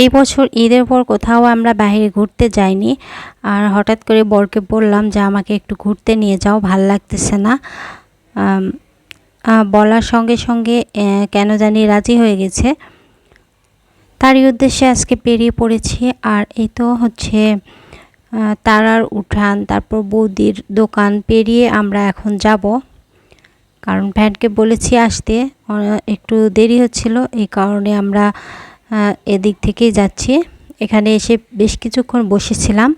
এই বছর ঈদের পর কোথাও আমরা বাইরে ঘুরতে যাইনি। আর হঠাৎ করে বরকে বললাম যে, আমাকে একটু ঘুরতে নিয়ে যাও, ভালো লাগতেছে না। বলার সঙ্গে সঙ্গে কেন জানি রাজি হয়ে গেছে। তারই উদ্দেশ্যে আজকে পেরিয়ে পড়েছি। আর এই তো হচ্ছে তারার উঠান, তারপর বৌদির দোকান পেরিয়ে আমরা এখন যাব। কারণ ভ্যানকে বলেছি আসতে একটু দেরি হচ্ছিল, এই কারণে আমরা এদিক থেকেই যাচ্ছি। এখানে এসে বেশ কিছুক্ষণ বসেছিলাম।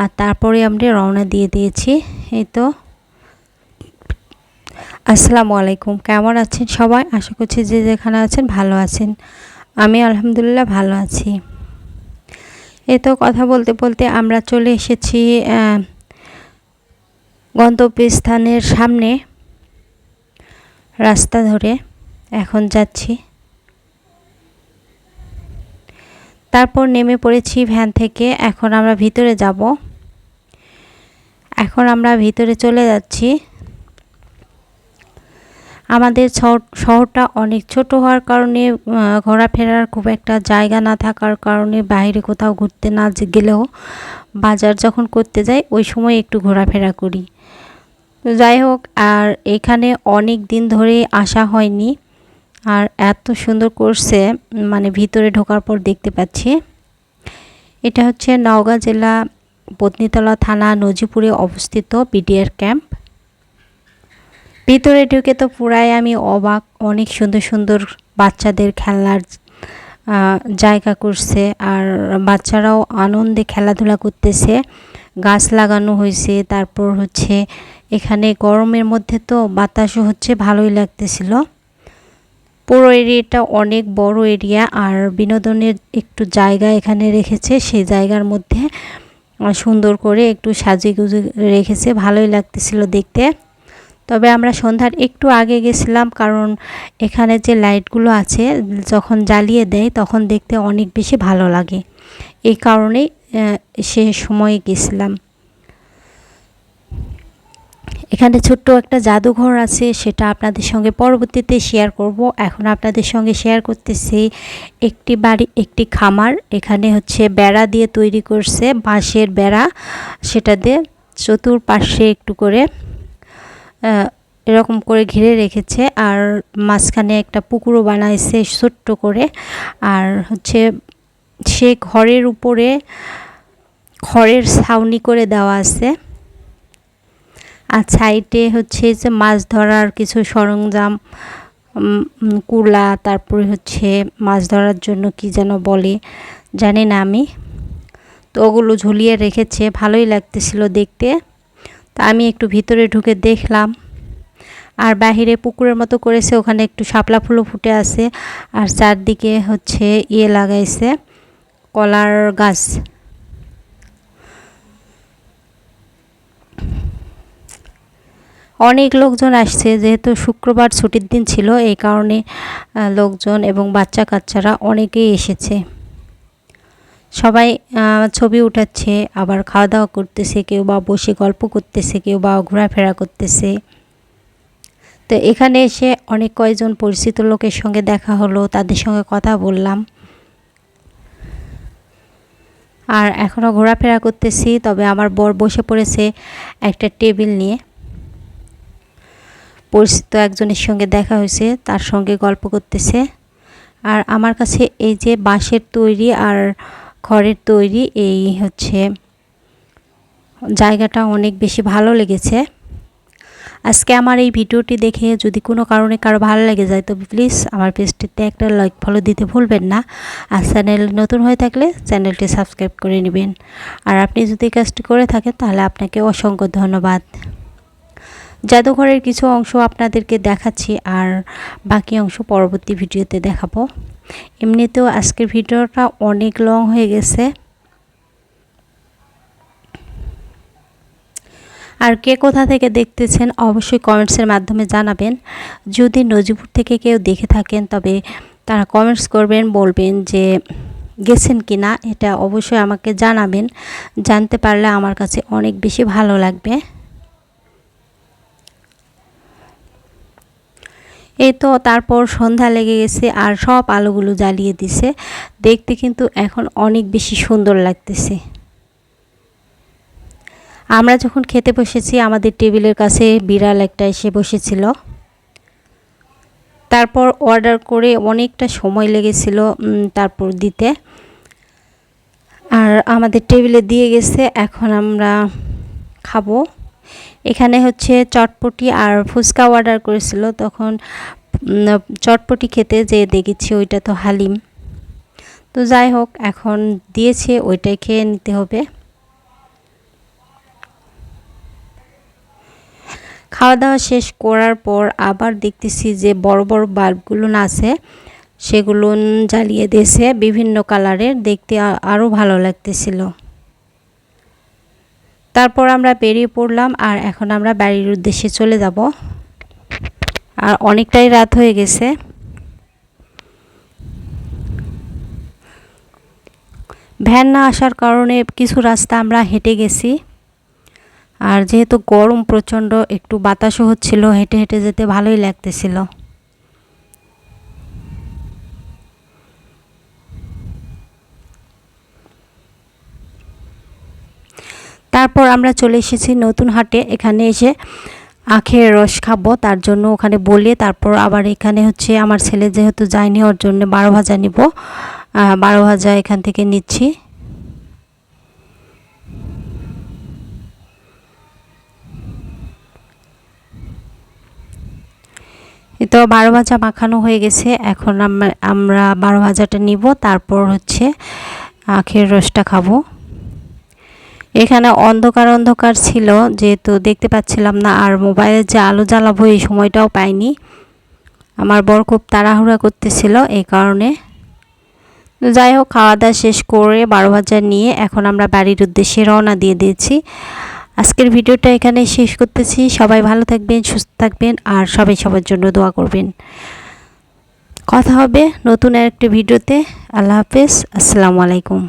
আর তারপরে আমরা রওনা দিয়ে দিয়েছি। এই তো। আসসালামু আলাইকুম। কেমন আছেন সবাই? আশা করছি যে যেখানে আছেন ভালো আছেন। আমি আলহামদুলিল্লাহ ভালো আছি। এই তো কথা বলতে বলতে আমরা চলে এসেছি গন্তব্যস্থানের সামনে। রাস্তা ধরে এখন যাচ্ছি। তারপর নেমে পড়েছি ভ্যান থেকে। এখন আমরা ভিতরে যাব। এখন আমরা ভিতরে চলে যাচ্ছি। আমাদের শহর- শহরটা অনেক ছোট হওয়ার কারণে ঘোরাফেরার খুব একটা জায়গা না থাকার কারণে বাইরে কোথাও ঘুরতে না গেলেও বাজার যখন করতে যাই, ওই সময় একটু ঘোরাফেরা করি। যাই হোক, আর এখানে অনেক দিন ধরে আসা হয়নি। আর এত সুন্দর করছে মানে ভিতরে ঢোকার পর দেখতে পাচ্ছি। এটা হচ্ছে নওগাঁ জেলা পত্নীতলা থানা নজিপুরে অবস্থিত বিডিআর ক্যাম্প। ভিতরে ঢুকে তো পুরাই আমি অবাক অনেক সুন্দর সুন্দর বাচ্চাদের খেলনার আহ, জায়গা করছে। আর বাচ্চারাও আনন্দে খেলাধুলা করতেছে। গাছ লাগানো হয়েছে তারপর হচ্ছে এখানে গরমের মধ্যে তো বাতাসও হচ্ছে ভালোই লাগতেছিল। পুরো এরিয়াটা অনেক বড় এরিয়া আর বিনোদনের একটু জায়গা এখানে রেখেছে। সেই জায়গার মধ্যে সুন্দর করে একটু সাজিয়ে গুজে রেখেছে। ভালোই লাগতেছিল দেখতে। তবে আমরা সন্ধ্যার একটু আগে গেছিলাম কারণ এখানে যে লাইটগুলো আছে, যখন জ্বালিয়ে দেয় তখন দেখতে অনেক বেশি ভালো লাগে। এই কারণেই সে সময়ে গেছিলাম। এখানে ছোট্ট একটা জাদুঘর আছে, সেটা আপনাদের সঙ্গে পরবর্তীতে শেয়ার করব। এখন আপনাদের সঙ্গে শেয়ার করতেছি একটি বাড়ি, একটি খামার। এখানে হচ্ছে বেড়া দিয়ে তৈরি করছে, বাঁশের বেড়া। সেটা দিয়ে চতুর্পাশে একটু করে এরকম করে ঘিরে রেখেছে। আর মাঝখানে একটা পুকুরও বানাইছে ছোট্ট করে। আর হচ্ছে সে ঘরের উপরে খড়ের ছাউনি করে দেওয়া আছে। আর সাইডে হচ্ছে যে মাছ ধরার কিছু সরঞ্জাম কুলা, তারপরে হচ্ছে মাছ ধরার জন্য কি যেন বলে, জানি না আমি। তো ওগুলো ঝুলিয়ে রেখেছে, ভালোই লাগতেছিল দেখতে। তা আমি একটু ভিতরে ঢুকে দেখলাম। আর বাহিরে পুকুরের মতো করেছে, ওখানে একটু শাপলা ফুলও ফুটে আছে। আর চারদিকে হচ্ছে ইয়ে লাগাইছে, কলার গাছ। অনেক লোকজন আসছে, যেহেতু শুক্রবার ছুটির দিন ছিল, এই কারণে লোকজন এবং বাচ্চা কাচ্চারা অনেকেই এসেছে। সবাই ছবি উঠাচ্ছে, আবার খাওয়া দাওয়া করতেছে, কেউ বা বসে গল্প করতেছে, কেউ বা ঘোরাফেরা করতেছে। তো এখানে এসে অনেক কয়েকজন পরিচিত লোকের সঙ্গে দেখা হলো, তাদের সঙ্গে কথা বললাম। আর এখনও ঘোরাফেরা করতেছি, তবে আমার বর বসে পড়েছে একটা টেবিল নিয়ে। পরিচিত একজনের সঙ্গে দেখা হয়েছে, তার সঙ্গে গল্প করতেছে। আর আমার কাছে এই যে বাঁশের তৈরি আর খড়ের তৈরি, এই হচ্ছে জায়গাটা অনেক বেশি ভালো লেগেছে। আজকে আমার এই ভিডিওটি দেখে যদি কোনো কারণে কারও ভালো লেগে যায়, তবে প্লিজ আমার পেজটিতে একটা লাইক ফলো দিতে ভুলবেন না। আর চ্যানেল নতুন হয়ে থাকলে চ্যানেলটি সাবস্ক্রাইব করে নেবেন। আর আপনি যদি কাজটি করে থাকেন, তাহলে আপনাকে অসংখ্য ধন্যবাদ। জাদুঘরের কিছু অংশ আপনাদেরকে দেখাচ্ছি আর বাকি অংশ পরবর্তী ভিডিওতে দেখাবো। এমনিতেও আজকের ভিডিওটা অনেক লং হয়ে গেছে। আর কে কোথা থেকে দেখতেছেন অবশ্যই কমেন্টসের মাধ্যমে জানাবেন। যদি নজিপুর থেকে কেউ দেখে থাকেন, তবে তারা কমেন্টস করবেন, বলবেন যে গেছেন কি না এটা অবশ্যই আমাকে জানাবেন। জানতে পারলে আমার কাছে অনেক বেশি ভালো লাগবে। এই তো তারপর সন্ধ্যা লেগে গেছে আর সব আলোগুলো জ্বালিয়ে দিছে। দেখতে কিন্তু এখন অনেক বেশি সুন্দর লাগতেছে। আমরা যখন খেতে বসেছি, আমাদের টেবিলের কাছে বিড়াল একটা এসে বসেছিল। তারপর অর্ডার করে অনেকটা সময় লেগেছিল তারপর দিতে। আর আমাদের টেবিলে দিয়ে গেছে, এখন আমরা খাব। এখানে হচ্ছে চটপটি আর ফুচকা অর্ডার করেছিল, তখন চটপটি খেতে যে দেখেছি ওইটা তো হালিম। তো যাই হোক, এখন দিয়েছে, ওইটাই খেয়ে নিতে হবে। খাওয়া দাওয়া শেষ করার পর আবার দেখতেছি যে বড় বড় বাল্বগুলো আছে, সেগুলো জ্বালিয়ে দিয়েছে বিভিন্ন কালারের দেখতে আরও ভালো লাগতেছিল। তারপর আমরা বেরিয়ে পড়লাম আর এখন আমরা বাড়ির উদ্দেশ্যে চলে যাব। আর অনেকটাই রাত হয়ে গেছে। ভ্যান না আসার কারণে কিছু রাস্তা আমরা হেঁটে গেছি। আর যেহেতু গরম প্রচণ্ড, একটু বাতাসও হচ্ছিল, হেঁটে হেঁটে যেতে ভালোই লাগতেছিল। তারপর আমরা চলে এসেছি নতুন হাটে। এখানে এসে আখের রস খাব, তার জন্য ওখানে বলে তারপর আবার এখানে হচ্ছে আমার ছেলে যেহেতু যায়নি, ওর জন্য বারো ভাজা নিব। বারো ভাজা এখান থেকে নিচ্ছি। তো বারো ভাজা মাখানো হয়ে গেছে, এখন আমরা বারো ভাজাটা নিব, তারপর হচ্ছে আখের রসটা খাব। এখানে অন্ধকার অন্ধকার ছিল, যেহেতু দেখতে পাচ্ছিলাম না, আর মোবাইলের যে আলো জ্বালাবো এই সময়টাও পাইনি। আমার বর খুব তাড়াহুড়া করতেছিল এই কারণে। যাই হোক খাওয়া দাওয়া শেষ করে বারো হাজার নিয়ে এখন আমরা বাড়ির উদ্দেশ্যে রওনা দিয়ে দিয়েছি। আজকের ভিডিওটা এখানে শেষ করতেছি। সবাই ভালো থাকবেন, সুস্থ থাকবেন, আর সবাই সবার জন্য দোয়া করবেন। কথা হবে নতুন আরেকটি ভিডিওতে। আল্লাহ হাফেজ। আসসালামু আলাইকুম।